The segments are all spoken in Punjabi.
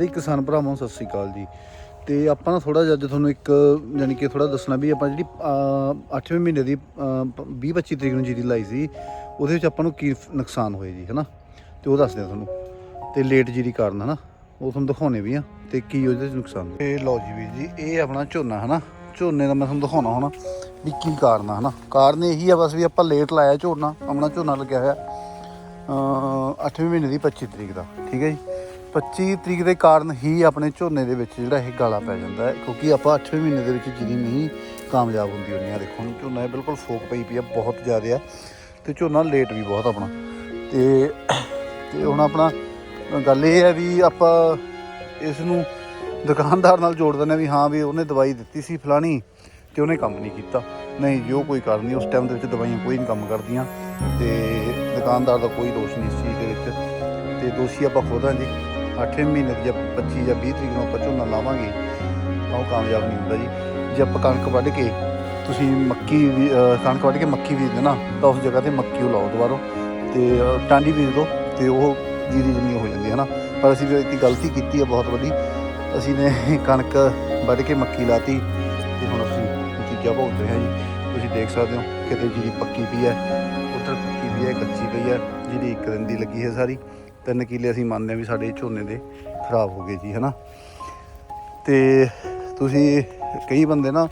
ਜੀ ਕਿਸਾਨ ਭਰਾਵਾਂ ਨੂੰ ਸਤਿ ਸ੍ਰੀ ਅਕਾਲ ਜੀ। ਤੇ ਆਪਾਂ ਨਾ ਥੋੜਾ ਜਿਹਾ ਅੱਜ ਤੁਹਾਨੂੰ ਇੱਕ ਯਾਨੀ ਕਿ ਥੋੜਾ ਦੱਸਣਾ ਵੀ ਆਪਾਂ ਜਿਹੜੀ 8ਵੇਂ ਮਹੀਨੇ ਦੀ 20 25 ਤਰੀਕ ਨੂੰ ਜੀਰੀ ਲਾਈ ਸੀ, ਉਹਦੇ ਵਿੱਚ ਆਪਾਂ ਨੂੰ ਕੀ ਨੁਕਸਾਨ ਹੋਏ ਜੀ, ਹਨਾ? ਤੇ ਉਹ ਦੱਸਦੇ ਆ ਤੁਹਾਨੂੰ। ਤੇ ਲੇਟ ਜੀਰੀ ਕਾਰਨ, ਹਨਾ? ਉਹ ਤੁਹਾਨੂੰ ਦਿਖਾਉਣੇ ਵੀ ਆ, ਤੇ ਕੀ ਉਹਦੇ ਵਿੱਚ ਨੁਕਸਾਨ ਤੇ ਲਓ ਜੀ ਵੀਰ ਜੀ, ਇਹ ਆਪਣਾ ਝੋਨਾ, ਹਨਾ? ਝੋਨੇ ਦਾ ਮੈਂ ਤੁਹਾਨੂੰ ਦਿਖਾਉਣਾ ਹੋਣਾ, ਵੀ ਕੀ ਕਾਰਨ ਆ, ਹਨਾ? ਕਾਰਨ ਇਹੀ ਆ ਬਸ ਵੀ ਆਪਾਂ ਲੇਟ ਲਾਇਆ ਝੋਨਾ, ਆਪਣਾ ਝੋਨਾ ਲੱਗਿਆ ਹੋਇਆ 8ਵੇਂ ਮਹੀਨੇ ਦੀ 25 ਤਰੀਕ ਦਾ, ਠੀਕ ਹੈ ਜੀ? 25 ਤਰੀਕ ਦੇ ਕਾਰਨ ਹੀ ਆਪਣੇ ਝੋਨੇ ਦੇ ਵਿੱਚ ਜਿਹੜਾ ਇਹ ਗਾਲਾ ਪੈ ਜਾਂਦਾ ਹੈ, ਕਿਉਂਕਿ ਆਪਾਂ 8ਵੇਂ ਮਹੀਨੇ ਦੇ ਵਿੱਚ ਜਿਹੜੀ ਨਹੀਂ ਕਾਮਯਾਬ ਹੁੰਦੀ ਹੁੰਦੀ ਆ, ਦੇਖੋ ਹੁਣ ਝੋਨਾ ਇਹ ਬਿਲਕੁਲ ਫੋਕ ਪਈ ਪਈ ਆ, ਬਹੁਤ ਜ਼ਿਆਦਾ ਆ, ਤੇ ਝੋਨਾ ਲੇਟ ਵੀ ਬਹੁਤ ਆਪਣਾ। ਤੇ ਤੇ ਹੁਣ ਆਪਣਾ ਗੱਲ ਇਹ ਹੈ ਵੀ ਆਪਾਂ ਇਸ ਨੂੰ ਦੁਕਾਨਦਾਰ ਨਾਲ ਜੋੜ ਦਿੰਦੇ ਹਾਂ ਵੀ ਹਾਂ ਵੀ ਉਹਨੇ ਦਵਾਈ ਦਿੱਤੀ ਸੀ ਫਲਾਣੀ, ਤੇ ਉਹਨੇ ਕੰਮ ਨਹੀਂ ਕੀਤਾ। ਨਹੀਂ ਜੋ ਕੋਈ ਕਾਰਨ ਨਹੀਂ, ਉਸ ਟਾਈਮ ਦੇ ਵਿੱਚ ਦਵਾਈਆਂ ਕੋਈ ਨਹੀਂ ਕੰਮ ਕਰਦੀਆਂ, ਤੇ ਦੁਕਾਨਦਾਰ ਦਾ ਕੋਈ ਦੋਸ਼ ਨਹੀਂ ਸੀ ਚੀਜ਼ ਦੇ ਵਿੱਚ। ਤੇ ਦੋਸ਼ੀ ਆਪਾਂ ਖੁਦ ਹਾਂ ਜੀ। 8ਵੇਂ ਮਹੀਨੇ ਦੀ ਜਾਂ 25 ਜਾਂ 20 ਤਰੀਕ ਨੂੰ ਆਪਾਂ ਝੋਨਾ ਲਾਵਾਂਗੇ, ਤਾਂ ਉਹ ਕਾਮਯਾਬ ਨਹੀਂ ਹੁੰਦਾ ਜੀ। ਜੇ ਆਪਾਂ ਕਣਕ ਵੱਢ ਕੇ ਤੁਸੀਂ ਮੱਕੀ ਵੀ ਕਣਕ ਵੱਢ ਕੇ ਮੱਕੀ ਬੀਜ ਦੇਣਾ, ਤਾਂ ਉਸ ਜਗ੍ਹਾ ਤੇ ਮੱਕੀ ਉਹ ਲਾਓ ਦੁਬਾਰਾ। ਤੇ ਟਾਂਡੀ ਬੀਜ ਦਿਓ ਤੇ ਉਹ ਜੀਰੀ ਜਮੀ ਹੋ ਜਾਂਦੀ ਹੈ ਨਾ। ਪਰ ਅਸੀਂ ਵੀ ਇੱਕ ਗਲਤੀ ਕੀਤੀ ਹੈ ਬਹੁਤ ਵੱਡੀ। ਅਸੀਂ ਨੇ ਕਣਕ ਵੱਢ ਕੇ ਮੱਕੀ ਲਾਤੀ ਤੇ ਹੁਣ ਅਸੀਂ ਨਤੀਜਾ ਭੋਗਦੇ ਹਾਂ ਜੀ। ਤੁਸੀਂ ਦੇਖ ਸਕਦੇ ਹੋ ਕਿਤੇ ਜੀਰੀ ਪੱਕੀ ਪਈ ਹੈ, ਉੱਧਰ ਪੱਕੀ ਪਈ ਹੈ, ਕੱਚੀ ਪਈ ਹੈ, ਜਿਹੜੀ ਇੱਕ ਦਿਨ ਦੀ ਲੱਗੀ ਹੈ ਸਾਰੀ। ਤਿੰਨ ਕਿੱਲੇ ਅਸੀਂ ਮੰਨਦੇ ਹਾਂ ਵੀ ਸਾਡੇ ਝੋਨੇ ਦੇ ਖਰਾਬ ਹੋ ਗਏ ਜੀ, ਹਨਾ? ਤੇ ਤੁਸੀਂ ਕਈ ਬੰਦੇ ਨਾ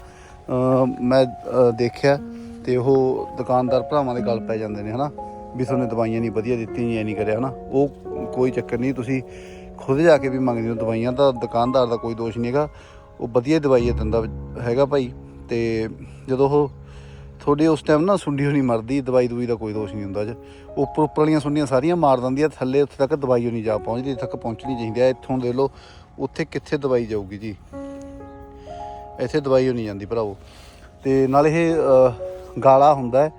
ਮੈਂ ਦੇਖਿਆ ਤੇ ਉਹ ਦੁਕਾਨਦਾਰ ਭਰਾਵਾਂ ਦੇ ਗੱਲ ਪੈ ਜਾਂਦੇ ਨੇ, ਹਨਾ? ਵੀ ਤੁਹਾਨੂੰ ਦਵਾਈਆਂ ਨਹੀਂ ਵਧੀਆ ਦਿੱਤੀਆਂ, ਇਹ ਨਹੀਂ ਕਰਿਆ, ਹਨਾ? ਉਹ ਕੋਈ ਚੱਕਰ ਨਹੀਂ, ਤੁਸੀਂ ਖੁਦ ਜਾ ਕੇ ਵੀ ਮੰਗਦੇ ਹੋ ਦਵਾਈਆਂ, ਤਾਂ ਦੁਕਾਨਦਾਰ ਦਾ ਕੋਈ ਦੋਸ਼ ਨਹੀਂ ਹੈਗਾ। ਉਹ ਵਧੀਆ ਦਵਾਈ ਦਿੰਦਾ ਹੈਗਾ ਭਾਈ। ਤੇ ਜਦੋਂ ਉਹ ਤੁਹਾਡੇ ਉਸ ਟਾਈਮ ਨਾ ਸੁੰਡੀ ਹੋਣੀ ਮਰਦੀ, ਦਵਾਈ ਦੂਈ ਦਾ ਕੋਈ ਦੋਸ਼ ਨਹੀਂ ਹੁੰਦਾ ਜੀ। ਉੱਪਰ ਉੱਪਰ ਵਾਲੀਆਂ ਸੁੰਡੀਆਂ ਸਾਰੀਆਂ ਮਾਰ ਦਿੰਦੀਆਂ ਥੱਲੇ ਉੱਥੇ ਤੱਕ ਦਵਾਈ ਹੋਣੀ ਜਾ ਪਹੁੰਚਦੀ, ਇੱਥੇ ਤੱਕ ਪਹੁੰਚਣੀ ਚਾਹੀਦੀ। ਹੈ ਇੱਥੋਂ ਦੇ ਲਓ, ਉੱਥੇ ਕਿੱਥੇ ਦਵਾਈ ਜਾਊਗੀ ਜੀ। ਇੱਥੇ ਦਵਾਈ ਹੋਣੀ ਜਾਂਦੀ ਭਰਾਵੋ। ਤੇ ਨਾਲ ਇਹ ਗਾਲਾ ਹੁੰਦਾ ਹੈ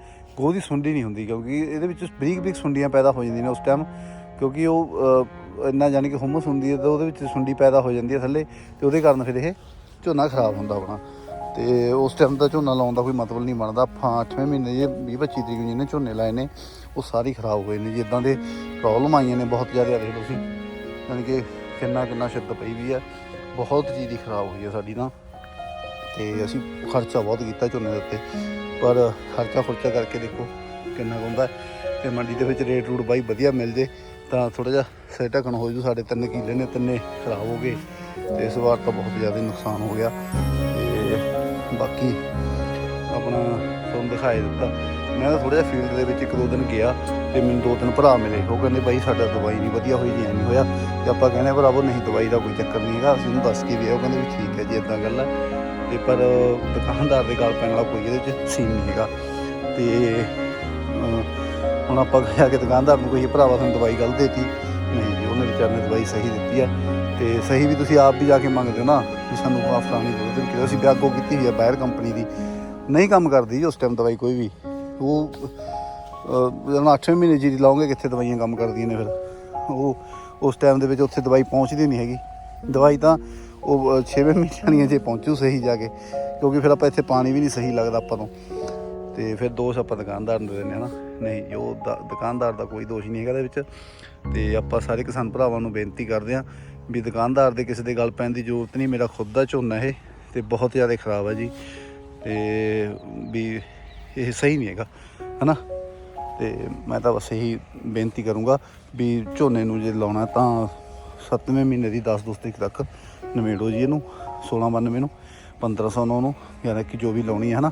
ਦੀ ਸੁੰਡੀ ਨਹੀਂ ਹੁੰਦੀ ਕਿਉਂਕਿ ਇਹਦੇ ਵਿੱਚ ਬਰੀਕ ਬਰੀਕ ਸੁੰਡੀਆਂ ਪੈਦਾ ਹੋ ਜਾਂਦੀਆਂ ਨੇ ਉਸ ਟਾਈਮ ਕਿਉਂਕਿ ਉਹ ਇੰਨਾ ਯਾਨੀ ਕਿ ਹੁਮਸ ਹੁੰਦੀ ਹੈ ਤਾਂ ਉਹਦੇ ਵਿੱਚ ਸੁੰਡੀ ਪੈਦਾ ਹੋ ਜਾਂਦੀ ਹੈ ਥੱਲੇ ਤੇ ਉਹਦੇ ਕਾਰਨ ਫਿਰ ਇਹ ਝੋਨਾ ਖਰਾਬ ਹੁੰਦਾ ਆਪਣਾ। ਤੇ ਉਸ ਟਾਈਮ ਦਾ ਝੋਨਾ ਲਾਉਣ ਦਾ ਕੋਈ ਮਤਲਬ ਨਹੀਂ ਬਣਦਾ। ਆਪਾਂ 8ਵੇਂ ਮਹੀਨੇ ਜੇ 20 25 ਤਰੀਕ ਨੂੰ ਜਿਹਨੇ ਝੋਨੇ ਲਾਏ ਨੇ, ਉਹ ਸਾਰੇ ਖਰਾਬ ਹੋਏ ਨੇ ਜੀ। ਇਦਾਂ ਦੇ ਪ੍ਰੋਬਲਮ ਆਈਆਂ ਨੇ ਬਹੁਤ ਜ਼ਿਆਦਾ, ਦੇਖ ਲਓ ਤੁਸੀਂ। ਯਾਨੀ ਕਿ ਕਿੰਨਾ ਕਿੰਨਾ ਸ਼ਿੱਦਤ ਪਈ ਵੀ ਹੈ ਬਹੁਤ ਚੀਜ਼ ਦੀ ਖਰਾਬ ਹੋਈ ਹੈ ਸਾਡੀ ਨਾ ਤੇ ਅਸੀਂ ਖਰਚਾ ਬਹੁਤ ਕੀਤਾ ਝੋਨੇ ਦੇ ਉੱਤੇ। ਪਰ ਖਰਚਾ ਖੁਰਚਾ ਕਰਕੇ ਦੇਖੋ ਕਿੰਨਾ ਕੁ ਹੁੰਦਾ। ਹੈ। ਤੇ ਮੰਡੀ ਦੇ ਵਿੱਚ ਰੇਟ ਰੂਟ ਬਾਈ ਵਧੀਆ ਮਿਲ ਜੇ, ਤਾਂ ਥੋੜਾ ਜਿਹਾ ਸਿਰ ਢੱਕਣ ਹੋ ਜੂ। ਸਾਡੇ ਤਿੰਨ ਕਿੱਲੇ ਨੇ, ਤਿੰਨੇ ਖਰਾਬ ਹੋ ਗਏ। ਤੇ ਇਸ ਵਾਰ ਤਾਂ ਬਹੁਤ ਜ਼ਿਆਦਾ ਨੁਕਸਾਨ ਹੋ ਗਿਆ। ਬਾਕੀ ਆਪਣਾ ਤੁਹਾਨੂੰ ਦਿਖਾਈ ਦਿੱਤਾ। ਮੈਂ ਤਾਂ ਥੋੜਾ ਜਿਹਾ ਫੀਲਡ ਦੇ ਵਿੱਚ ਇੱਕ ਦੋ ਦਿਨ ਗਿਆ ਤੇ ਮੈਨੂੰ ਦੋ ਤਿੰਨ ਭਰਾ ਮਿਲੇ। ਉਹ ਕਹਿੰਦੇ, ਬਾਈ, ਸਾਡਾ ਦਵਾਈ ਨਹੀਂ ਵਧੀਆ ਹੋਈ ਜੀ ਨਹੀਂ ਹੋਇਆ। ਤੇ ਆਪਾਂ ਕਹਿੰਦੇ ਭਰਾਵੋ ਨਹੀਂ, ਦਵਾਈ ਦਾ ਕੋਈ ਚੱਕਰ ਨਹੀਂ ਹੈਗਾ, ਅਸੀਂ ਉਹਨੂੰ ਦੱਸ ਕੇ ਵੀ ਆਏ ਉਹ ਕਹਿੰਦੇ ਵੀ ਠੀਕ ਹੈ ਜੀ ਇਦਾਂ ਗੱਲ ਹੈ ਤੇ ਪਰ ਦੁਕਾਨਦਾਰ ਦੇ ਗੱਲ ਪੈਣ ਵਾਲਾ ਕੋਈ ਇਹਦੇ ਵਿੱਚ ਸੀਨ ਨਹੀਂ ਹੈਗਾ। ਤੇ ਹੁਣ ਆਪਾਂ ਜਾ ਕਿ ਦੁਕਾਨਦਾਰ ਨੂੰ ਕੋਈ ਭਰਾਵਾ ਤੁਹਾਨੂੰ ਦਵਾਈ ਗਲਤ ਦੇਤੀ। ਨਹੀਂ ਜੀ, ਉਹਨੇ ਵਿਚਾਰ ਨੇ ਦਵਾਈ ਸਹੀ ਦਿੱਤੀ ਹੈ ਤੇ ਸਹੀ ਵੀ ਤੁਸੀਂ ਆਪ ਵੀ ਜਾ ਕੇ ਮੰਗਦੇ ਹੋ ਨਾ। ਵੀ ਸਾਨੂੰ ਆਹ ਫਲਾਣੀ ਦੋ ਦਿਨ ਕਿਹਾ ਅਸੀਂ ਬਿਆਗੋ ਕੀਤੀ ਹੋਈ ਆ ਬਾਹਰ ਕੰਪਨੀ ਦੀ। ਨਹੀਂ ਕੰਮ ਕਰਦੀ ਜੀ ਉਸ ਟਾਈਮ ਦਵਾਈ ਕੋਈ ਵੀ। ਉਹ ਅਹ, ਜਦੋਂ 8ਵੇਂ ਮਹੀਨੇ ਜੀਰੀ ਲਾਉਂਗੇ ਕਿੱਥੇ ਦਵਾਈਆਂ ਕੰਮ ਕਰਦੀਆਂ ਨੇ ਫਿਰ? ਉਹ ਉਸ ਟਾਈਮ ਦੇ ਵਿੱਚ ਉੱਥੇ ਦਵਾਈ ਪਹੁੰਚਦੀ ਨਹੀਂ ਹੈਗੀ। ਦਵਾਈ ਤਾਂ ਉਹ 6ਵੇਂ ਮਹੀਨੇ ਦੀਆਂ ਜੇ ਪਹੁੰਚੂ ਸਹੀ ਜਾ ਕੇ ਕਿਉਂਕਿ ਫਿਰ ਆਪਾਂ ਇੱਥੇ ਪਾਣੀ ਵੀ ਨਹੀਂ ਸਹੀ ਲੱਗਦਾ ਆਪਾਂ ਨੂੰ। ਤੇ ਫਿਰ ਦੋਸ਼ ਆਪਾਂ ਦੁਕਾਨਦਾਰ ਨੂੰ ਦਿੰਦੇ ਹਾਂ ਨਾ। ਨਹੀਂ, ਜੋ ਦਾ- ਦੁਕਾਨਦਾਰ ਦਾ ਕੋਈ ਦੋਸ਼ ਨਹੀਂ ਹੈਗਾ ਇਹਦੇ ਵਿੱਚ। ਤੇ ਆਪਾਂ ਸਾਰੇ ਕਿਸਾਨ ਭਰਾਵਾਂ ਨੂੰ ਬੇਨਤੀ ਕਰਦੇ ਹਾਂ ਵੀ ਦੁਕਾਨਦਾਰ ਦੇ ਕਿਸੇ ਦੇ ਗੱਲ ਪੈਣ ਦੀ ਜ਼ਰੂਰਤ ਨਹੀਂ, ਮੇਰਾ ਖੁਦ ਦਾ ਝੋਨਾ ਇਹ ਤੇ ਬਹੁਤ ਜ਼ਿਆਦਾ ਖਰਾਬ ਹੈ ਜੀ। ਤੇ ਵੀ ਇਹ ਸਹੀ ਨਹੀਂ ਹੈਗਾ, ਹਨਾ? ਤੇ ਮੈਂ ਤਾਂ ਬਸ ਇਹੀ ਬੇਨਤੀ ਕਰੂੰਗਾ ਵੀ ਝੋਨੇ ਨੂੰ ਜੇ ਲਾਉਣਾ ਤਾਂ 7ਵੇਂ ਮਹੀਨੇ ਦੀ 10 ਤਰੀਕ ਤੱਕ ਨਵੇੜੋ ਜੀ ਇਹਨੂੰ 1692 ਨੂੰ 1509 ਨੂੰ, ਯਾਨੀ ਕਿ ਜੋ ਵੀ ਲਾਉਣੀ ਹੈ, ਹਨਾ?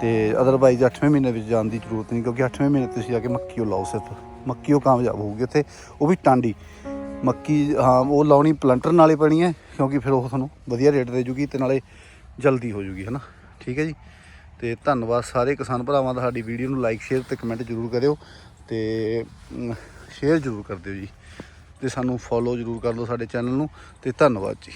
ਤੇ ਅਦਰਵਾਈਜ਼ 8ਵੇਂ ਮਹੀਨੇ ਵਿੱਚ ਜਾਣ ਦੀ ਜ਼ਰੂਰਤ ਨਹੀਂ, ਕਿਉਂਕਿ 8ਵੇਂ ਮਹੀਨੇ ਤੁਸੀਂ ਜਾ ਕੇ ਮੱਕੀ ਉਹ ਲਾਓ ਸਿਰਫ। ਮੱਕੀ ਉਹ ਕਾਮਯਾਬ ਹੋਊਗੀ, ਉੱਥੇ ਉਹ ਵੀ ਟਾਂਡੀ। ਮੱਕੀ, ਹਾਂ, ਉਹ ਲਾਉਣੀ ਪਲੰਟਰ ਨਾਲੇ ਪੈਣੀ ਹੈ, ਕਿਉਂਕਿ ਫਿਰ ਉਹ ਤੁਹਾਨੂੰ ਵਧੀਆ ਰੇਟ ਦੇ ਜੂਗੀ ਤੇ ਨਾਲੇ ਜਲਦੀ ਹੋ ਜੂਗੀ, ਹਨਾ? ਠੀਕ ਹੈ ਜੀ? ਤੇ ਧੰਨਵਾਦ ਸਾਰੇ ਕਿਸਾਨ ਭਰਾਵਾਂ ਦਾ, ਸਾਡੀ ਵੀਡੀਓ ਨੂੰ ਲਾਈਕ ਸ਼ੇਅਰ ਤੇ ਕਮੈਂਟ ਜ਼ਰੂਰ ਕਰਿਓ ਤੇ ਸ਼ੇਅਰ ਜ਼ਰੂਰ ਕਰ ਦਿਓ ਜੀ। ਤੇ ਸਾਨੂੰ ਫੋਲੋ ਜ਼ਰੂਰ ਕਰ ਲਓ ਸਾਡੇ ਚੈਨਲ ਨੂੰ ਤੇ ਧੰਨਵਾਦ ਜੀ।